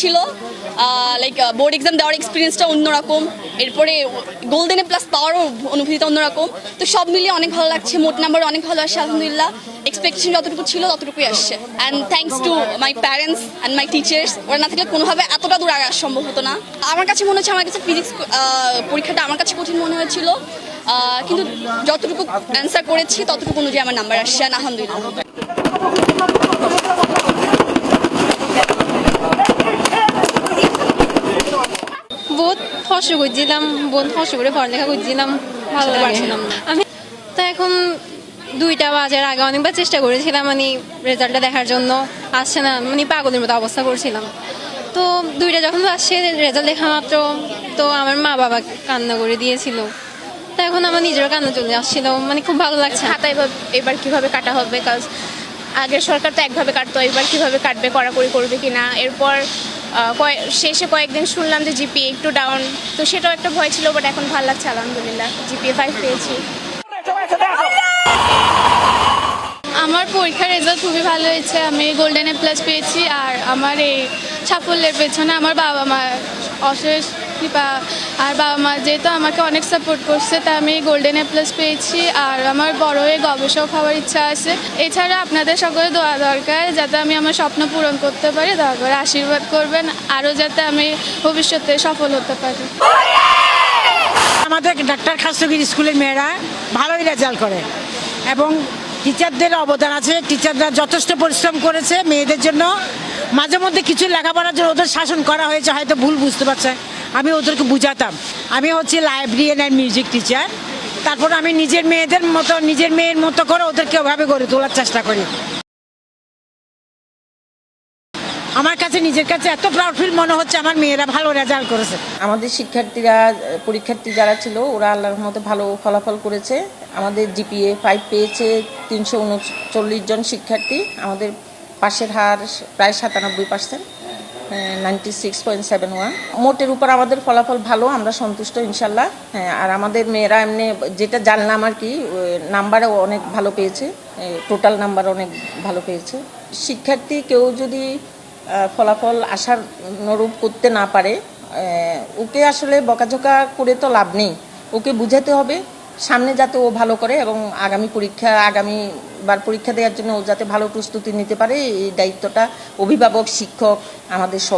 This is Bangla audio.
ছিল লাইক বোর্ড এক্সাম দেওয়ার এক্সপিরিয়েন্সটা অন্যরকম এরপরে গোল্ডেনে প্লাস পাওয়ারও অনুভূতিটা অন্যরকম তো সব মিলিয়ে অনেক ভালো লাগছে মোট নাম্বার অনেক ভালো আসছে আলহামদুলিল্লাহ এক্সপেকটেশন যতটুকু ছিল ততটুকুই আসছে and thanks to my parents and my teachers ওরা না থাকলে কোনোভাবে এতটা দূর আগা সম্ভব হতো না। আমার কাছে মনে হচ্ছে, আমার কাছে ফিজিক্স পরীক্ষাটা আমার কাছে কঠিন মনে হয়েছিল। কিন্তু যতটুকু অ্যান্সার করেছি, ততটুকু অনুযায়ী আমার নাম্বার আসছে আলহামদুলিল্লাহ বহুত কষ্ট করছিলাম বহুত কষ্ট করে পড়ালেখা করছিলাম ভালো লাগছিলাম আমি তো এখন দুইটা বাজার আগে অনেকবার চেষ্টা করেছিলাম মানে রেজাল্টটা দেখার জন্য আসছে না মানে পাগলের মতো অবস্থা করছিলাম। তো দুইটা যখন আসছে রেজাল্ট দেখা মাত্র তো আমার মা বাবা কান্না করে দিয়েছিল। তো এখন আমার নিজেরও কান্না চলে আসছিল মানে খুব ভালো লাগছে। খাতা এবার কীভাবে কাটা হবে? কাজ আগের সরকার তো একভাবে কাটতো এবার কীভাবে কাটবে কড়াকড়ি করবে কিনা? এরপর শেষে কয়েকদিন শুনলাম যে জিপি একটু ডাউন তো সেটাও একটা ভয় ছিল বাট এখন ভালো লাগছে, আলহামদুলিল্লাহ। জিপিএ ফাইভ পেয়েছি। আমার পরীক্ষার রেজাল্ট খুবই ভালো হয়েছে, আমি গোল্ডেন এ প্লাস পেয়েছি, আর আমার এই সাফল্যের পেছনে আমার বাবা মা অশেষ কৃপা আর বাবা মা যেহেতু আমাকে অনেক সাপোর্ট করছে তা আমি গোল্ডেন এ পেয়েছি। আর আমার বড় হয়ে গবেষক হওয়ার ইচ্ছা আছে। এছাড়া আপনাদের সকলে দোয়া দরকার, যাতে আমি আমার স্বপ্ন পূরণ করতে পারি। দয়া করে আশীর্বাদ করবেন, আরও যাতে আমি ভবিষ্যতে সফল হতে পারি। আমাদের ডাক্তার খাস্তগির স্কুলের মেয়েরা ভালোই রেজাল্ট করে। এবং টিচারদের অবদান আছে। টিচাররা যথেষ্ট পরিশ্রম করেছে মেয়েদের জন্য। মাঝে মধ্যে কিছু লেখাপড়ার জন্য ওদের শাসন করা হয়েছে, হয়তো ভুল বুঝতে পারছে। আমি ওদেরকে বুঝাতাম। আমি হচ্ছে লাইব্রেরিয়ান অ্যান্ড মিউজিক টিচার তারপর আমি নিজের মেয়েদের মতো, নিজের মেয়ের মতো করে ওদেরকে ওভাবে গড়ে তোলার চেষ্টা করি। আমার কাছে, নিজের কাছে এত প্রাউড ফিল মনে হচ্ছে আমার মেয়েরা ভালো রেজাল্ট করেছে। আমাদের শিক্ষার্থীরা, পরীক্ষার্থী যারা ছিল, ওরা আল্লাহর মতো ভালো ফলাফল করেছে। আমাদের জিপিএ ফাইভ পেয়েছে তিনশো উনচল্লিশ জন শিক্ষার্থী। আমাদের পাশের হার প্রায় সাতানব্বই percent ninety six point seven one মোটের উপর আমাদের ফলাফল ভালো, আমরা সন্তুষ্ট, ইনশাল্লাহ। হ্যাঁ আর আমাদের মেয়েরা এমনি যেটা জানলাম আর কি নাম্বারও অনেক ভালো পেয়েছে। টোটাল নাম্বার অনেক ভালো পেয়েছে। শিক্ষার্থী কেউ যদি ফলাফল আসার অনুরূপ করতে না পারে ওকে আসলে বকাঝকা করে তো লাভ নেই। ওকে বুঝাতে হবে সামনে যাতে ও ভালো করে এবং আগামী পরীক্ষা আগামী বার পরীক্ষা দেওয়ার জন্য ও যাতে ভালো প্রস্তুতি নিতে পারে, এই দায়িত্বটা অভিভাবক, শিক্ষক, আমাদের সব